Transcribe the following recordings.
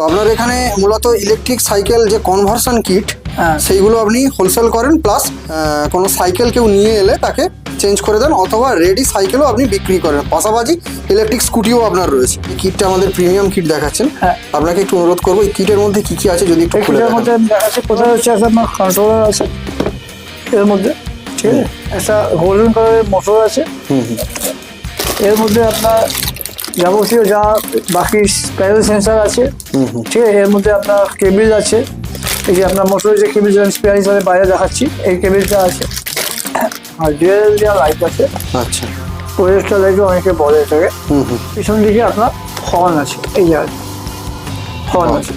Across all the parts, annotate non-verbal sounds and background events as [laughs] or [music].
আপনার এখানে মূলত ইলেকট্রিক সাইকেল যে কনভার্সন কিট হ্যাঁ। সেইগুলো আপনি হোলসেল করেন প্লাস কোনো সাইকেল কেউ নিয়ে এলে তাকে চেঞ্জ করে দেন অথবা রেডি সাইকেলও আপনি বিক্রি করেন। পাশাপাশি ইলেকট্রিক স্কুটিও আপনার রয়েছে। এই কিটটা আমাদের প্রিমিয়াম কিট দেখাচ্ছেন। হ্যাঁ। আপনাকে একটু অনুরোধ করব এই কিটের মধ্যে কি কি আছে যদি একটু খুলে দেখাচ্ছি কোথায় হচ্ছে আপনার কন্ট্রোলার আছে। এর মধ্যে ঠিক আছে? একটা গোল্ডেন কালারের মোটর আছে। হুম হুম। এর মধ্যে আপনার যাবতীয় যা বাকি প্যারেল সেন্সার আছে। ঠিক আছে এর মধ্যে আপনার কেবিল আছে। এই যে আপনার মোটরের যে কেবিল স্পেয়ার হিসাবে বাইরে দেখাচ্ছি এই কেবিলটা আছে। আর ডুয়েল যা লাইট আছে। আচ্ছা। প্রজেক্টর লাইটও অনেকে বলে এটাকে। পিছন দিকে আপনার হর্ন আছে এই যে হর্ন আছে।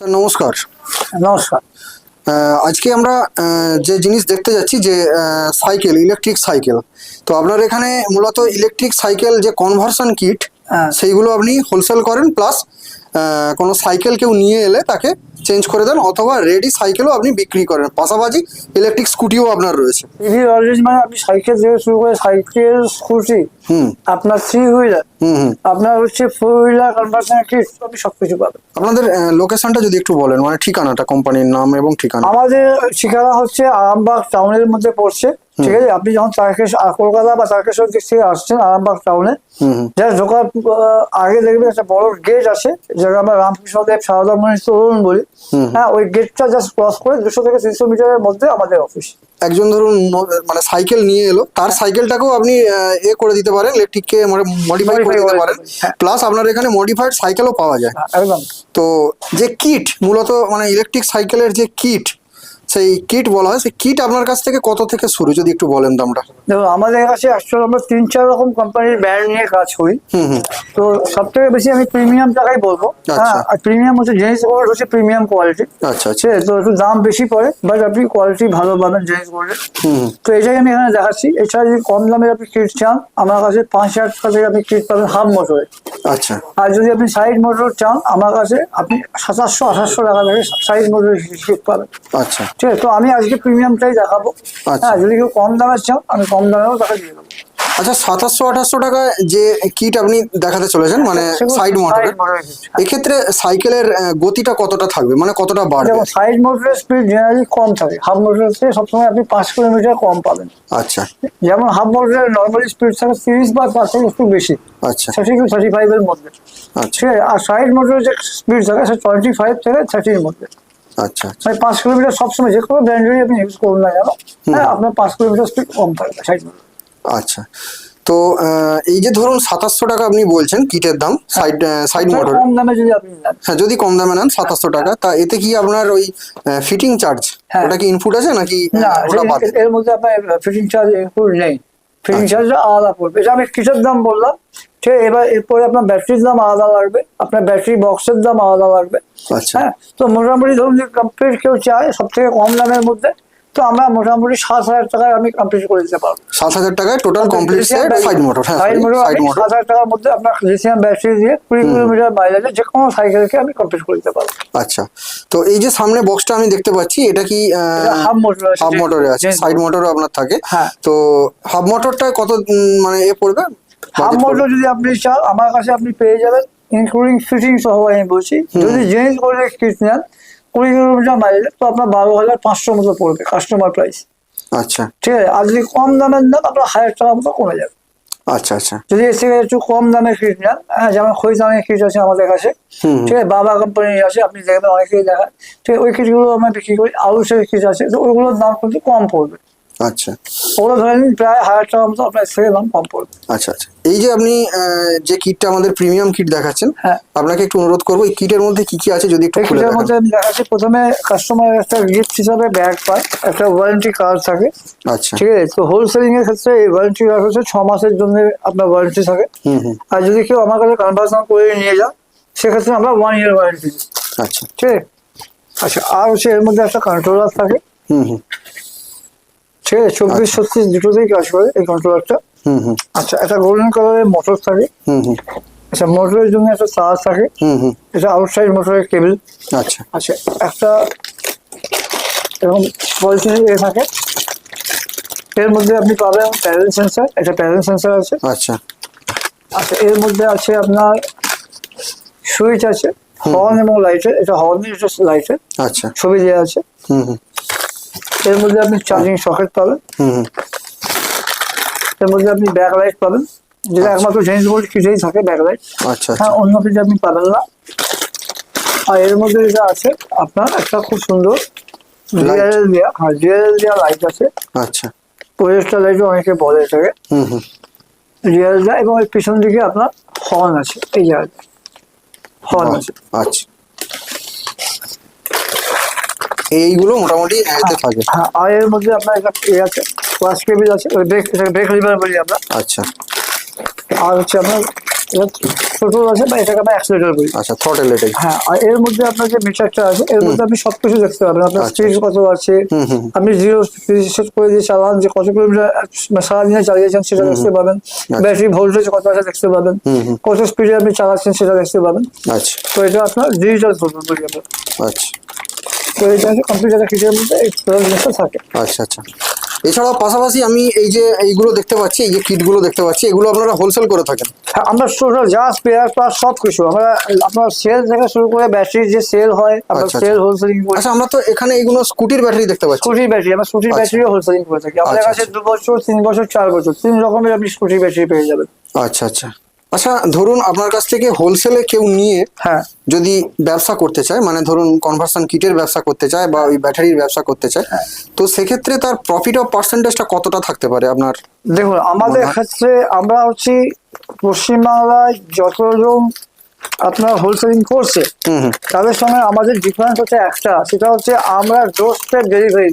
নমস্কার। নমস্কার। আজকে আমরা যে জিনিস দেখতে যাচ্ছি যে সাইকেল ইলেকট্রিক সাইকেল তো আপনার এখানে মূলত ইলেকট্রিক সাইকেল যে কনভার্সন কিট হ্যাঁ। সেইগুলো আপনি হোলসেল করেন প্লাস কোনো সাইকেল কেউ নিয়ে এলে তাকে চেঞ্জ করে দেন অথবা রেডি সাইকেলও আপনি বিক্রি করেন। পাশাপাশি ইলেকট্রিক স্কুটিও আপনার রয়েছে। ইভি অলরেডি মানে আপনি সাইকেল থেকে শুরু করে সাইকেল স্কুটি হুম। আপনার থ্রি হুইলার হুম হুম। আপনার হচ্ছে ফোর হুইলার কনভার্সন কিট আপনি সব কিছু পাবেন। আপনাদের লোকেশনটা যদি একটু বলেন মানে ঠিকানাটা কোম্পানির নাম এবং ঠিকানা। আমাদের ঠিকানা হচ্ছে আরামবাগ টাউনের মধ্যে পড়ছে। ঠিক আছে? আপনি যখন তারকেশ কলকাতা বা তারকেশ্বর দিক থেকে আসছেন আরামবাগ টাউনে হুম ঢোকার আগে দেখবেন একটা বড় গেট আছে যেটা আমরা রামকৃষ্ণদেব সারদা মণি তরুণ বলি। হ্যাঁ ওই গেটটা জাস্ট ক্রস করে দুশো থেকে তিনশো মিটারের মধ্যে আমাদের অফিস একজন ধরুন মানে সাইকেল নিয়ে এলো। তার সাইকেলটাকেও আপনি এ করে দিতে পারেন ইলেকট্রিককে মডিফাই করে দিতে পারেন। হ্যাঁ। প্লাস আপনার এখানে মডিফাইড সাইকেলও পাওয়া যায়। একদম। তো যে কিট মূলত মানে ইলেকট্রিক সাইকেলের যে কিট সেই কিট বলা হয় সেই কিট আপনার কাছ থেকে কত থেকে শুরু যদি একটু বলেন দামটা? আমাদের কাছে অ্যাকচুয়ালি আমরা তিন চার রকম কোম্পানির ব্র্যান্ড নিয়ে কাজ করি। তো সব থেকে বেশি আমি প্রিমিয়াম টাকাই বলব। আচ্ছা। হ্যাঁ আর প্রিমিয়াম হচ্ছে জিনিস কোয়ালিটি হচ্ছে প্রিমিয়াম কোয়ালিটি আচ্ছা আচ্ছা। তো একটু দাম বেশি পড়ে বাট আপনি কোয়ালিটি ভালো পাবেন জিনিস হুম তো এটাই আমি এখানে দেখাচ্ছি। এছাড়া যদি কম দামের আপনি কিট চান আমার কাছে পাঁচ হাজার টাকা থেকে আপনি কিট পাবেন হাফ মোটরে আচ্ছা। আর যদি আপনি সাইড মোটর চান আমার কাছে আপনি সাতাশশো আঠাশশো টাকা থেকে সাইড মোটরের কিট পাবেন। আচ্ছা। ঠিক আছে তো আমি আজকে প্রিমিয়ামটাই দেখাবো। আচ্ছা। হ্যাঁ যদি কেউ কম দামের চান আমি কম দামেও টাকা দিয়ে দেবো। আচ্ছা সাতাশশো আঠাশশো টাকা যে কিট আপনি দেখাতে চলেছেন মানে সাইড হ্যাঁ। এক্ষেত্রে সাইকেলের গতিটা কতটা থাকবে? মানে কতটা বাড়বে? যেমন সাইড মোটরের স্পিড জেনারেলি কম থাকে। হাফ মোটরের থেকে সবসময় আপনি পাঁচ কিলোমিটার কম পাবেন। আচ্ছা। যেমন হাফ মোটরের নর্মালি স্পিড থাকে তিরিশ বা তার থেকে একটু বেশি। আচ্ছা। থার্টি টু থার্টি ফাইভ এর মধ্যে। আচ্ছা। আর সাইড মোটরের যে স্পিড থাকে সেটা টোয়েন্টি ফাইভ থেকে থার্টির মধ্যে। আচ্ছা মানে পাঁচ কিলোমিটার সবসময় যে কোনো ব্র্যান্ডেরই আপনি ইউজ করুন না কেন হ্যাঁ আপনার পাঁচ কিলোমিটার স্পিড কম থাকবে সাইড আচ্ছা। তো এই যে ধরুন সাতাশশো টাকা আপনি বলছেন কিটের দাম সাইড সাইড মোটর কম দামে যদি আপনি হ্যাঁ যদি কম দামে নেন সাতাশশো টাকা তা এতে কি আপনার ওই ফিটিং চার্জ হ্যাঁ। ওটা কি ইনপুট আছে নাকি না ওটা বাদ? এর- মধ্যে আপনার ফিটিং চার্জ ইনক্লুড নেই। ফিটিং চার্জটা আলাদা পড়বে। এটা আমি কিসের দাম বললাম? ঠিক এবার এরপরে আপনার ব্যাটারির দাম আলাদা লাগবে। আপনার ব্যাটারি বক্সের দাম আলাদা লাগবে। আচ্ছা। হ্যাঁ? তো মোটামুটি ধরুন যে কমপ্লিট কেউ চায় সব থেকে কম দামের মধ্যে তো আমরা মোটামুটি সাত হাজার টাকায় আমি কমপ্লিট করে দিতে পারব। সাত হাজার টাকায় total complete set side motor হ্যাঁ সাইড মোটর সাত হাজার টাকার মধ্যে আপনার লিথিয়াম ব্যাটারি দিয়ে কুড়ি কিলোমিটার মাইলেজে যে কোনো সাইকেলকে আমি কমপ্লিট করে দিতে পারব। আচ্ছা তো এই যে সামনে বক্সটা আমি দেখতে পাচ্ছি এটা কি হাফ মোটর হাফ মোটরে আছে সাইড মোটরও আপনার থাকে। হ্যাঁ। তো হাফ মোটরটা কত মানে এ পড়বে? হাফ মোটর যদি আপনি চান আমার কাছে আপনি পেয়ে যাবেন ইনক্লুডিং ফিটিং সহ আমি বলছি। যদি জেন্স করে কিট নেন কুড়ি কিলোমিটার মাইলেজ তো আপনার বারো হাজার পাঁচশো মতো পড়বে কাস্টমার প্রাইস আচ্ছা। ঠিক আছে? আর যদি কম দামের নেন আপনার হাজার টাকা মতো কমে যাবে। আচ্ছা আচ্ছা। যদি এর থেকে একটু কম দামের ফ্রিজ নেন হ্যাঁ যেমন খড়ি দামে ফ্রিজ আছে আমাদের কাছে ঠিক আছে? বাবা কোম্পানি আছে আপনি দেখবেন অনেকেই দেখায়। ঠিক আছে? ওই ফ্রিজগুলো আমরা বিক্রি করি আউসের ফ্রিজ আছে তো ওইগুলোর দাম কিন্তু কম পড়বে। আচ্ছা। ওগুলো ধরে নিন প্রায় হাজার টাকা মতো আপনার থেকে দাম কম পড়বে। আচ্ছা আচ্ছা। এই যে আপনি যে কিটটা আমাদের প্রিমিয়াম কিট দেখাচ্ছেন হ্যাঁ। আপনাকে একটু অনুরোধ করব এই কিটের মধ্যে কি কি আছে যদি একটু খুলে দেখান? মধ্যে আমি দেখাচ্ছি প্রথমে কাস্টমার একটা গিফট হিসাবে ব্যাগ পায় একটা ওয়ারেন্টি কার্ড থাকে। আচ্ছা। ঠিক আছে? তো হোলসেলিং এর ক্ষেত্রে এই ওয়ারেন্টি কার্ড হচ্ছে ছ মাসের জন্য আপনার ওয়ারেন্টি থাকে। হুম হুম। আর যদি কেউ আমার কাছে কনভার্সন করে নিয়ে যান সেক্ষেত্রে আমরা ওয়ান ইয়ার ওয়ারেন্টি আচ্ছা। ঠিক আচ্ছা আর হচ্ছে এর মধ্যে একটা কন্ট্রোলার থাকে। হুম হুম। ঠিক আছে চব্বিশ ছত্রিশ দুটোতেই কাজ করে এই কন্ট্রোলারটা হুম হুম। আচ্ছা একটা গোল্ডেন কালারের মোটর থাকে। হুম হুম। আচ্ছা মোটরের জন্য একটা তার থাকে। হুম হুম। এটা আউটসাইড মোটরের কেবল আচ্ছা। আচ্ছা একটা এরকম পলিথিনের এ থাকে। এর মধ্যে আপনি পাবেন প্যারেল সেন্সার একটা প্যারেল সেন্সার আছে। আচ্ছা। আচ্ছা এর মধ্যে আছে আপনার সুইচ আছে হর্ন এবং লাইটের এটা হর্নের এটা লাইটের আচ্ছা। ছবি দেওয়া আছে। হুম হুম। এর মধ্যে আপনি চার্জিং সকেট পাবেন। এর মধ্যে আপনি ব্যাক লাইট পাবেন। যেটা একমাত্র জেন্টস বোল্ট কিছুই থাকে ব্যাক লাইট আচ্ছা আচ্ছা। হ্যাঁ অন্য কিছু আপনি পাবেন না। আর এর মধ্যে যেটা আছে আপনার একটা খুব সুন্দর ডিআরএল দেওয়া হ্যাঁ ডিআরএল দেওয়া লাইট আছে। আচ্ছা। প্রজেক্টর লাইট অনেকে বলে এটাকে। ডিআরএল দেওয়া এবং এর পিছন দিকে আপনার হর্ন আছে। এই জায়গাটা হর্ন আছে। আচ্ছা। এইগুলো মোটামুটি এতে থাকে। হ্যাঁ আর এর মধ্যে আপনার একটা এ আছে ওয়াশ কেবিল আছে ব্রেক ব্রেক লিভার বলি আমরা। আচ্ছা। আর হচ্ছে আপনার টোটাল আছে বা এটাকে আমরা অ্যাক্সিলেটার বলি। আচ্ছা থ্রটেল এটাই হ্যাঁ আর এর মধ্যে আপনার যে মিটারটা আছে এর মধ্যে আপনি সবকিছু দেখতে পাবেন আপনার আচ্ছা। স্পিড কত আছে। আপনি জিরো সেট করে দিয়ে চালান যে কত কিলোমিটার সারাদিনে চালিয়েছেন সেটা দেখতে পাবেন। ব্যাটারি ভোল্টেজ কত আছে দেখতে পাবেন। কত স্পিডে আপনি চালাচ্ছেন সেটা দেখতে পাবেন। আচ্ছা। তো এটা আপনার ডিজিটাল ফটো বলি আমরা। আচ্ছা। তো এটা হচ্ছে কম্পিউটারের কিটের মধ্যে এই থাকে। আচ্ছা আচ্ছা। এছাড়াও পাশাপাশি আমি এই যে এইগুলো দেখতে পাচ্ছি এই যে কিটগুলো দেখতে পাচ্ছি এগুলো আপনারা হোলসেল করে থাকেন? হ্যাঁ, আমরা টোটাল যা স্পেয়ার পার্ট সব কিছু। আমরা আপনার সেল থেকে শুরু করে ব্যাটারির যে সেল হয় আমরা সেল। হোলসেলিং করি আচ্ছা আমরা তো এখানে এইগুলো স্কুটির ব্যাটারি দেখতে পাচ্ছি। স্কুটির ব্যাটারি আমরা স্কুটির। ব্যাটারিও হোলসেলিং করে থাকি। আমাদের আচ্ছা, কাছে আচ্ছা। দু বছর তিন বছর চার বছর তিন রকমের আপনি স্কুটির ব্যাটারি পেয়ে যাবেন। আচ্ছা আচ্ছা। আচ্ছা ধরুন আপনার কাছ থেকে হোলসেলে কেউ নিয়ে হ্যাঁ। যদি ব্যবসা করতে চায় মানে ধরুন কনভার্সন কিটের ব্যবসা করতে চায় বা ওই ব্যাটারির ব্যবসা করতে চায় হ্যাঁ। তো সেক্ষেত্রে তার প্রফিট অফ পার্সেন্টেজটা কতটা থাকতে পারে আপনার? দেখুন আমাদের ক্ষেত্রে আমরা হচ্ছি পশ্চিমবাংলায় যতজন আপনার হোলসেলিং করছে তাদের সঙ্গে আমাদের ডিফারেন্স হচ্ছে একটা সেটা হচ্ছে আমরা ডোর স্টেপ ডেলিভারি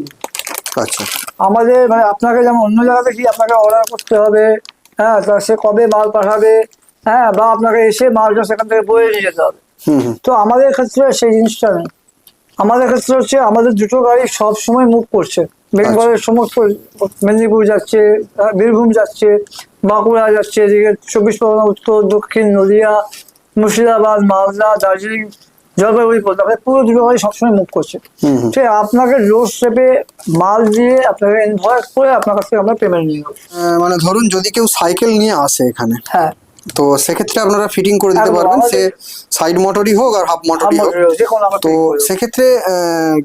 আচ্ছা। আমাদের মানে আপনাকে যেমন অন্য জায়গাতে কি আপনাকে অর্ডার করতে হবে হ্যাঁ সে কবে মাল পাঠাবে হ্যাঁ বা আপনাকে এসে মালটা সেখান থেকে বয়ে নিয়ে যেতে হবে। তো আমাদের ক্ষেত্রে সেই জিনিসটা নেই। আমাদের ক্ষেত্রে হচ্ছে আমাদের দুটো গাড়ি সব সময় মুভ করছে। বেঙ্গলের সমস্ত মেদিনীপুর যাচ্ছে বীরভূম যাচ্ছে বাঁকুড়া যাচ্ছে এদিকে চব্বিশ পরগনা উত্তর দক্ষিণ নদিয়া মুর্শিদাবাদ মালদা দার্জিলিং জলপাইগুড়ি কলকাতা পুরো দুটো গাড়ি সবসময় মুভ করছে। ঠিক আপনাকে রোজ স্টেপে মাল দিয়ে আপনাকে ইনভয়েস করে আপনার কাছ থেকে আমরা পেমেন্ট নিয়ে মানে ধরুন যদি কেউ সাইকেল নিয়ে আসে এখানে হ্যাঁ। তো সেক্ষেত্রে আপনারা ফিটিং করে দিতে পারবেন। সে সাইড মোটরই হোক আর হাফ মোটরই হোক। তো। সেক্ষেত্রে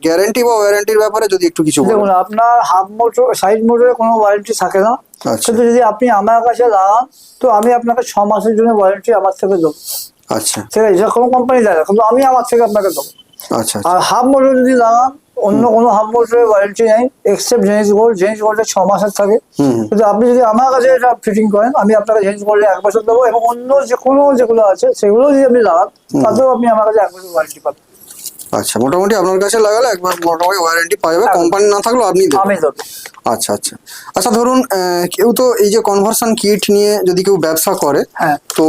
গ্যারান্টি বা ওয়ারেন্টির ব্যাপারে যদি একটু কিছু বলেন। দেখুন আপনার হাফ মোটর সাইড মোটরে কোনো ওয়ারেন্টি থাকে না। আচ্ছা। কিন্তু যদি আপনি আমার কাছে লাগান তো আমি আপনাকে ছ মাসের জন্য ওয়ারেন্টি আমার থেকে দেবো। আচ্ছা। ঠিক আছে? কোনো কোম্পানি দেয় না কিন্তু আমি আমার থেকে আপনাকে দেবো। আচ্ছা আর হাফ মোটর যদি লাগান অন্য কোনো হাফ মোটরের ওয়ারেন্টি নেই এক্সেপ্ট জেনিস গোল্ড জেনিস গোল্ডের ছ মাসের থাকে। কিন্তু আপনি যদি আমার কাছে এটা ফিটিং করেন আমি আপনাকে জেনিস গোল্ডে এক বছর দেবো এবং অন্য যে কোনো যেগুলো আছে সেগুলো যদি আপনি লাগান তাতেও আপনি আমার কাছে এক বছর ওয়ারেন্টি পাবেন। আচ্ছা মোটামুটি আপনার কাছে লাগালে একবার মোটামুটি ওয়ারেন্টি পাবে কোম্পানি না থাকলেও আপনি আচ্ছা আচ্ছা। আচ্ছা ধরুন কেউ তো এই যে কনভার্সন কিট নিয়ে যদি কেউ ব্যবসা করে হ্যাঁ। তো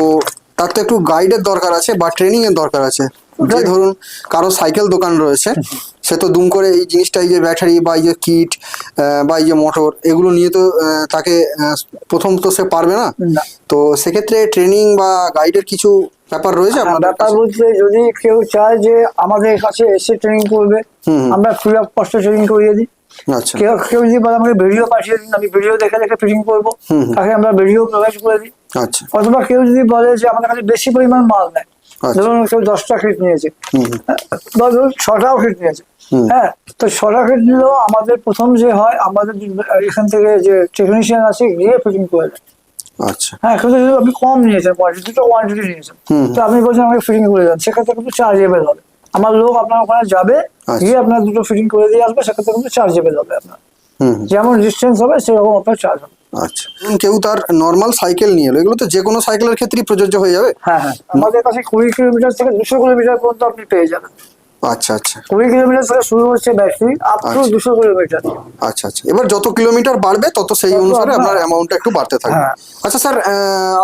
তার তো একটু গাইডের দরকার আছে বা ট্রেনিং এর দরকার আছে। যে ধরুন কারও সাইকেল দোকান রয়েছে সে তো দুম করে এই জিনিসটা এই যে ব্যাটারি বা এই যে কিট বা এই যে মোটর এগুলো নিয়ে তো তাকে প্রথম তো সে পারবে না। তো সেক্ষেত্রে ট্রেনিং বা গাইডের কিছু ব্যাপার রয়েছে আপনাদের ব্যাপার বলতে যদি কেউ চায় যে আমাদের কাছে এসে ট্রেনিং করবে। আমরা ফ্রি অফ কস্ট ট্রেনিং করিয়ে দিই। আচ্ছা। কেউ কেউ যদি বলে আমাকে ভিডিও পাঠিয়ে দিন আমি ভিডিও দেখে দেখে ফিটিং করব। তাকে আমরা ভিডিও প্রোভাইড করে দিই। আচ্ছা। অথবা কেউ যদি বলে যে আমাদের কাছে বেশি পরিমাণ মাল নেয়। ধরুন কেউ দশটা ফিট নিয়েছে। বা ধরুন ছটাও ফিট নিয়েছে। হ্যাঁ তো ছটা ফিট নিলেও আমাদের প্রথম যে হয় আমাদের এখান থেকে যে টেকনিশিয়ান আছে গিয়ে ফিটিং করে দেয়। আচ্ছা। হ্যাঁ কিন্তু যদি আপনি কম নিয়েছেন কোয়ান্টিটি দুটো কোয়ান্টিটি নিয়েছেন। তো আপনি বলছেন আমাকে ফিটিং করে দেন সেক্ষেত্রে কিন্তু চার্জেবল হবে। আমার লোক আপনার ওখানে যাবে আচ্ছা। গিয়ে আপনার দুটো ফিটিং করে দিয়ে আসবে সেক্ষেত্রে কিন্তু চার্জেবল হবে আপনার। যেমন ডিস্টেন্স হবে সেরকম আপনার চার্জ হবে। আচ্ছা। কেউ তার নর্মাল সাইকেল নিয়ে এলো। এগুলো তো যে কোনো সাইকেলের ক্ষেত্রেই প্রযোজ্য হয়ে যাবে। হ্যাঁ হ্যাঁ। আমাদের কাছে কুড়ি কিলোমিটার থেকে দুশো কিলোমিটার পর্যন্ত আপনি পেয়ে যাবেন। আচ্ছা আচ্ছা। কুড়ি কিলোমিটার থেকে শুরু হচ্ছে ব্যাটারি আপ টু আচ্ছা। দুশো কিলোমিটার। আচ্ছা আচ্ছা। এবার যত কিলোমিটার বাড়বে তত সেই অনুসারে আপনার- অ্যামাউন্টটা একটু বাড়তে থাকবে। হ্যাঁ। আচ্ছা স্যার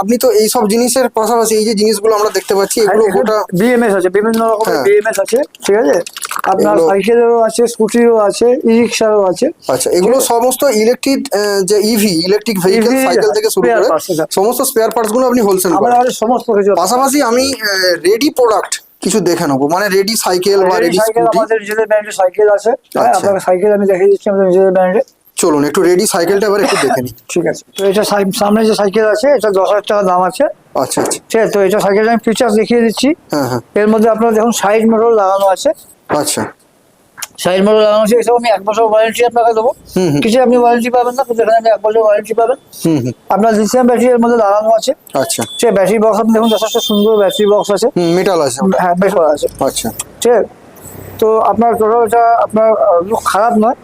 আপনি তো এই সব জিনিসের পাশাপাশি এই যে জিনিসগুলো আমরা দেখতে পাচ্ছি এগুলো গোটা বিএমএস আছে বিভিন্ন রকমের হ্যাঁ। বিএমএস আছে ঠিক আছে? আপনার এগুলো- সাইকেলেরও আছে স্কুটিরও আছে ই রিক্সারও আছে। আচ্ছা এগুলো সমস্ত ইলেকট্রিক যে EV electric vehicle EV cycle থেকে শুরু করে সমস্ত স্পেয়ার পার্টসগুলো আপনি হোলসেল করেন। সমস্ত কিছু পাশাপাশি আমি রেডি প্রোডাক্ট কিছু দেখে নেব। মানে রেডি সাইকেল বা রেডি স্কুটি আমাদের নিজেদের ব্র্যান্ডের সাইকেল আছে। হ্যাঁ আচ্ছা। আপনাকে সাইকেল আমি দেখিয়ে দিচ্ছি আমাদের নিজেদের ব্র্যান্ডে চলুন একটু রেডি সাইকেলটা এবার একটু দেখে নিই। [laughs] ঠিক আছে। তো এটা সামনে যে সাইকেল আছে এটা দশ হাজার টাকা দাম আছে। আচ্ছা আচ্ছা। ঠিক আছে তো এটা সাইকেল আমি ফিচার্স দেখিয়ে দিচ্ছি। হ্যাঁ হ্যাঁ। এর মধ্যে আপনার দেখুন সাইড মোটর লাগানো আছে। আচ্ছা। সাইড মোটর লাগানো আছে এসব আমি এক বছর ওয়ারেন্টি আপনাকে দেবো। কিছু আপনি ওয়ারেন্টি পাবেন না এখানে আপনি এক বছর ওয়ারেন্টি পাবেন। আপনার লিথিয়াম ব্যাটারি এর মধ্যে লাগানো আছে। আচ্ছা। সে ব্যাটারি বক্স আপনি দেখুন যথেষ্ট সুন্দর ব্যাটারি বক্স আছে। মেটাল আছে হ্যাঁ ভালো আছে। আচ্ছা। ঠিক তো আপনার টোটাল এটা আপনার লুক খারাপ নয়।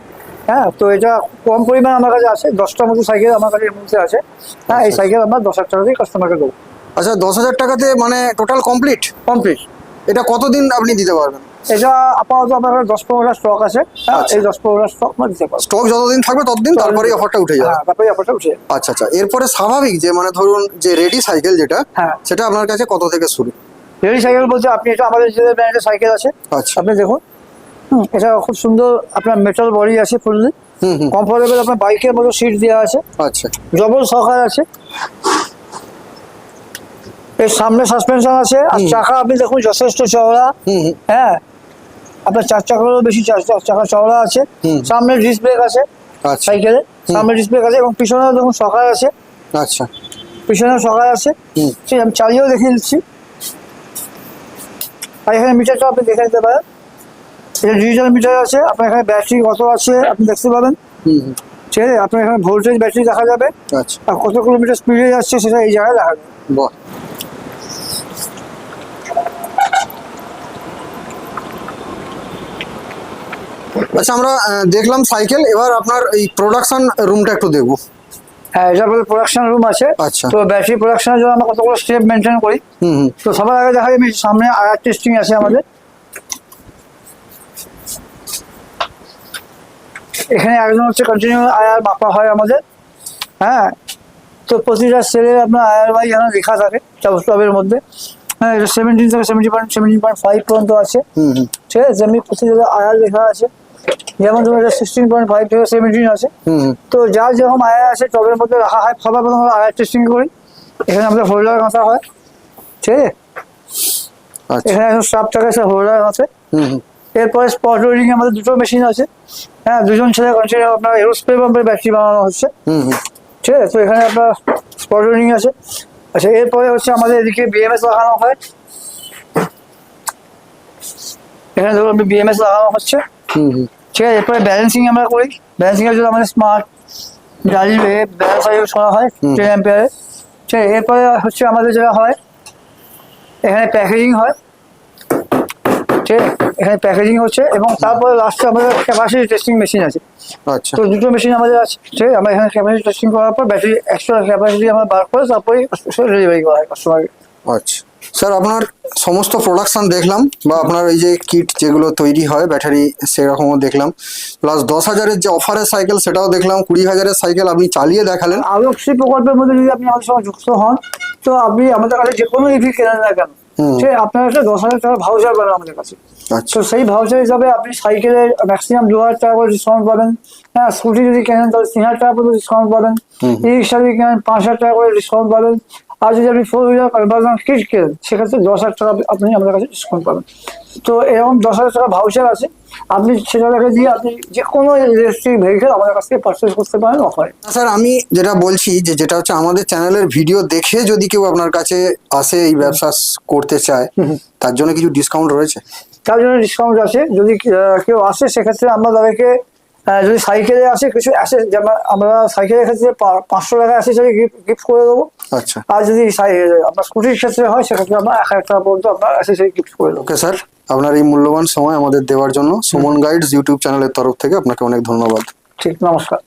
হ্যাঁ তো এটা কম পরিমাণ আমার কাছে আছে। দশটার মতো সাইকেল আমার কাছে এর মধ্যে আছে। হ্যাঁ এই সাইকেল আমরা দশ হাজার টাকা দিয়ে কাস্টমারকে দেবো। আচ্ছা দশ হাজার টাকাতে মানে টোটাল কমপ্লিট কমপ্লিট এটা কতদিন আপনি দিতে পারবেন? এটা আপাতত আপনার দশ পনেরোটা স্টক আছে। হ্যাঁ আচ্ছা। এই দশ পনেরোটা স্টক আমরা দিতে পারব। স্টক যতদিন থাকবে ততদিন অফারটা উঠে যাবে। হ্যাঁ তারপরে অফারটা উঠে যাবে। আচ্ছা আচ্ছা। এরপরে স্বাভাবিক যে মানে ধরুন যে রেডি সাইকেল যেটা হ্যাঁ। সেটা আপনার কাছে কত থেকে শুরু? রেডি সাইকেল বলতে আপনি এটা আমাদের যে ব্র্যান্ডের সাইকেল আছে। আচ্ছা। আপনি দেখুন। এটা খুব সুন্দর আপনার মেটাল বডি আছে ফুললি। কমফোর্টেবল আপনার বাইকের মতো সিট দেওয়া আছে। আচ্ছা। ডবল সকার আছে। এর সামনে সাসপেনশন আছে। আর চাকা আপনি দেখুন যথেষ্ট চওড়া। হ্যাঁ। আপনার চার চাকারও বেশি চার চাকা চওড়া আছে। সামনে ডিস্ক ব্রেক আছে আচ্ছা। সাইকেলে। সামনে ডিস্ক ব্রেক আছে এবং পিছনেও দেখুন সকার আছে। আচ্ছা। পিছনেও সকার আছে। ঠিক আমি চালিয়েও দেখিয়ে দিচ্ছি। আর এখানে মিটারটা আপনি দেখে নিতে পারেন। এটা ডিজিটাল মিটার আছে। আপনার এখানে ব্যাটারি কত আছে আপনি দেখতে পাবেন। ঠিক আছে? আপনার এখানে ভোল্টেজ ব্যাটারি দেখা যাবে। আচ্ছা। আর কত কিলোমিটার স্পিডে যাচ্ছে সেটা এই জায়গায় দেখা যাবে। আচ্ছা আমরা দেখলাম সাইকেল এবার আপনার এই প্রোডাকশন রুমটা একটু দেখব। হ্যাঁ এটা বলে প্রোডাকশন রুম আছে আচ্ছা। তো ব্যাটারি প্রোডাকশনের জন্য আমরা কতগুলো স্টেপ মেনটেন করি? হুম হুম। তো সবার আগে দেখা যাবে সামনে আয়ার টেস্টিং আছে আমাদের। এখানে একজন হচ্ছে কন্টিনিউ আয়ার মাপা হয় আমাদের। হ্যাঁ তো প্রতিটা সেলের আপনার আয়ার বাই এখানে লেখা থাকে স্টবের মধ্যে। হ্যাঁ এটা সেভেন্টিন থেকে seventy point seventeen point five পর্যন্ত আছে। ঠিক আছে যেমনি প্রতিটা আয়ার লেখা আছে। যেমন তোমার সিক্সটিন পয়েন্ট ফাইভ থেকে সেভেন্টিন আছে। তো যার যেরকম আয়ার আছে টবের মধ্যে রাখা হয় সবার প্রথম আমরা আয়ার টেস্টিং করি। এখানে আমাদের হোল্ডার গাঁথা হয়। ঠিক আছে? আচ্ছা। এখানে একজন স্টাফ থাকে সে হোল্ডার হুম। এরপরে স্পট ওয়েডিং আমাদের দুটো মেশিন আছে। হ্যাঁ দুজন ছেলে কন্টিনিউ আপনার এরোস্পে পাম্পের ব্যাটারি বানানো হচ্ছে। ঠিক আছে? তো এখানে আপনার স্পট ওয়েডিং আছে। আচ্ছা এরপরে হচ্ছে আমাদের এদিকে বিএমএস লাগানো হয়। এখানে ধরুন বিএমএস লাগানো হচ্ছে। ঠিক আছে এরপরে ব্যালেন্সিং আমরা করি। ব্যালেন্সিং এর জন্য আমাদের স্মার্ট ডালি ব্যালেন্স করা হয়। টেন অ্যাম্পিয়ারে ঠিক আছে এরপরে হচ্ছে আমাদের যেটা হয় এখানে প্যাকেজিং হয়। ঠিক এখানে প্যাকেজিং হচ্ছে এবং তারপরে লাস্টে আমাদের ক্যাপাসিটি টেস্টিং মেশিন আছে। আচ্ছা। তো দুটো মেশিন আমাদের আছে ঠিক আমরা এখানে ক্যাপাসিটি টেস্টিং করার পর ব্যাটারি এক্সট্রা ক্যাপাসিটি আমরা বার করে তারপরে ডেলিভারি করা হয় কাস্টমারকে আচ্ছা। স্যার আপনার সমস্ত প্রোডাকশন দেখলাম বা আপনার এই যে কিট যেগুলো তৈরি হয় ব্যাটারি সেরকমও দেখলাম। প্লাস দশ হাজারের যে অফারের সাইকেল সেটাও দেখলাম। কুড়ি হাজারের সাইকেল আপনি চালিয়ে দেখালেন। আলোকশ্রী প্রকল্পের মধ্যে যদি আপনি আমাদের সঙ্গে যুক্ত হন তো আপনি আমাদের কাছে যে কোনো ইভি কেনেন না কেন সে আপনার কাছে দশ হাজার টাকা ভাউচার পাবেন আমাদের কাছে। আচ্ছা। তো সেই ভাউচার হিসাবে আপনি সাইকেলের ম্যাক্সিমাম দু হাজার টাকা করে ডিসকাউন্ট পাবেন। হ্যাঁ স্কুটি যদি কেনেন তাহলে তিন হাজার টাকা পর্যন্ত ডিসকাউন্ট পাবেন। ই রিক্সা যদি কেনেন পাঁচ হাজার টাকা করে ডিসকাউন্ট পাবেন। আর যদি আপনি ফোর হুইলার কনভার্সন কিট কেনেন সেক্ষেত্রে দশ হাজার টাকা আপনি আমাদের কাছে ডিসকাউন্ট পাবেন। তো এরকম দশ হাজার টাকা ভাউচার আছে। আপনি সেটা রেখে দিয়ে আপনি যে কোনো ইলেকট্রিক ভেহিকেল আমাদের কাছ থেকে পারচেস করতে পারেন অফারে স্যার আমি যেটা বলছি যে যেটা হচ্ছে আমাদের চ্যানেলের ভিডিও দেখে যদি কেউ আপনার কাছে আসে এই ব্যবসা করতে চায় তার জন্য কিছু ডিসকাউন্ট রয়েছে? তার জন্য ডিসকাউন্ট আছে। যদি কেউ আসে সেক্ষেত্রে আমরা তাদেরকে যদি সাইকেলে আসে কিছু আসে যেমন আমরা সাইকেলের ক্ষেত্রে পাঁচশো টাকা আসে সেটা গিফট করে দেবো। আচ্ছা। আর যদি আপনার স্কুটির ক্ষেত্রে হয় সেক্ষেত্রে আমরা এক হাজার টাকা পর্যন্ত আপনার অ্যাসেসরি গিফট করে দেবো। ওকে স্যার আপনার এই মূল্যবান সময় আমাদের দেওয়ার জন্য। সুমন গাইডস ইউটিউব চ্যানেলের তরফ থেকে আপনাকে অনেক ধন্যবাদ। ঠিক নমস্কার।